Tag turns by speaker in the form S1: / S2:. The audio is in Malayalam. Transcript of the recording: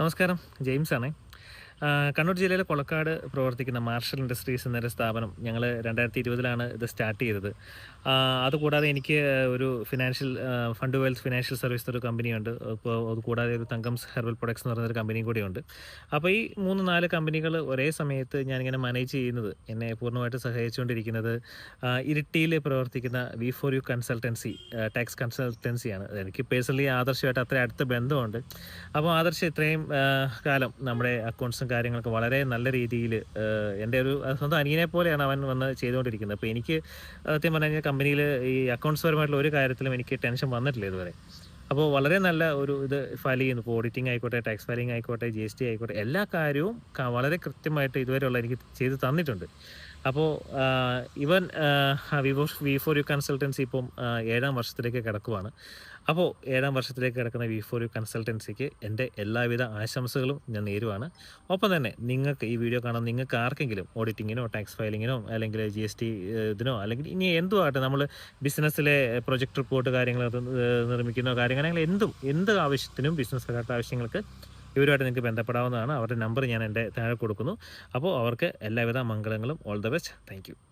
S1: നമസ്കാരം. ജെയിംസ് ആണേ കണ്ണൂർ ജില്ലയിലെ കൊളക്കാട് പ്രവർത്തിക്കുന്ന മാർഷൽ ഇൻഡസ്ട്രീസ് എന്നൊരു സ്ഥാപനം ഞങ്ങൾ രണ്ടായിരത്തി ഇരുപതിലാണ് ഇത് സ്റ്റാർട്ട് ചെയ്തത്. അതുകൂടാതെ എനിക്ക് ഒരു financial fund wealth financial service ഒരു കമ്പനിയുണ്ട്. അപ്പോൾ അതുകൂടാതെ ഒരു തങ്കംസ് ഹെർബൽ പ്രൊഡക്ട്സ് എന്ന് പറയുന്നൊരു കമ്പനിയും കൂടിയുണ്ട്. അപ്പോൾ ഈ മൂന്ന് നാല് കമ്പനികൾ ഒരേ സമയത്ത് ഞാനിങ്ങനെ മാനേജ് ചെയ്യുന്നത് എന്നെ പൂർണമായിട്ട് സഹായിച്ചുകൊണ്ടിരിക്കുന്നത് ഇരിട്ടിയിൽ പ്രവർത്തിക്കുന്ന V for U consultancy tax കൺസൾട്ടൻസിയാണ്. എനിക്ക് പേഴ്സണലി ആദർശമായിട്ട് അത്ര അടുത്ത ബന്ധമുണ്ട്. അപ്പോൾ ആദർശ് ഇത്രയും കാലം നമ്മുടെ അക്കൗണ്ട്സും കാര്യങ്ങളൊക്കെ വളരെ നല്ല രീതിയിൽ എന്റെ ഒരു സ്വന്തം അനിയനെ പോലെയാണ് അവൻ വന്ന് ചെയ്തുകൊണ്ടിരിക്കുന്നത്. അപ്പോൾ എനിക്ക് സത്യം പറഞ്ഞു കഴിഞ്ഞാൽ കമ്പനിയിൽ ഈ അക്കൗണ്ട്സ് പരമായിട്ടുള്ള ഒരു കാര്യത്തിലും എനിക്ക് ടെൻഷൻ വന്നിട്ടില്ല ഇതുവരെ. അപ്പോൾ വളരെ നല്ല ഒരു ഇത് ഫയൽ ചെയ്യുന്നു. ഇപ്പോൾ ഓഡിറ്റിംഗ് ആയിക്കോട്ടെ ടാക്സ് ഫയലിംഗ് ആയിക്കോട്ടെ ജി എസ് ടി ആയിക്കോട്ടെ എല്ലാ കാര്യവും വളരെ കൃത്യമായിട്ട് ഇതുവരെയുള്ള എനിക്ക് ചെയ്ത് തന്നിട്ടുണ്ട്. അപ്പോൾ ഇവൻ വിവോ വി ഫോർ യു കൺസൾട്ടൻസി ഇപ്പം ഏഴാം വർഷത്തിലേക്ക് കിടക്കുവാണ്. അപ്പോൾ ഏഴാം വർഷത്തിലേക്ക് കിടക്കുന്ന വി ഫോർ യു കൺസൾട്ടൻസിക്ക് എന്റെ എല്ലാവിധ ആശംസകളും ഞാൻ നേരുവാണ്. ഒപ്പം തന്നെ നിങ്ങൾക്ക് ഈ വീഡിയോ കാണാൻ നിങ്ങൾക്ക് ആർക്കെങ്കിലും ഓഡിറ്റിങ്ങിനോ ടാക്സ് ഫയലിങ്ങിനോ അല്ലെങ്കിൽ ജി എസ് ടി ഇതിനോ അല്ലെങ്കിൽ ഇനി എന്തും നമ്മൾ ബിസിനസ്സിലെ പ്രൊജക്ട് റിപ്പോർട്ട് കാര്യങ്ങൾ നിർമ്മിക്കുന്നോ കാര്യങ്ങൾ എന്തും എന്ത് ആവശ്യത്തിനും ബിസിനസ് ആവശ്യങ്ങൾക്ക് ഇവരുമായിട്ട് നിങ്ങൾക്ക് ബന്ധപ്പെടാവുന്നതാണ്. അവരുടെ നമ്പർ ഞാൻ എന്റെ താഴെ കൊടുക്കുന്നു. അപ്പോൾ അവർക്ക് എല്ലാവിധ മംഗളങ്ങളും. All the best thank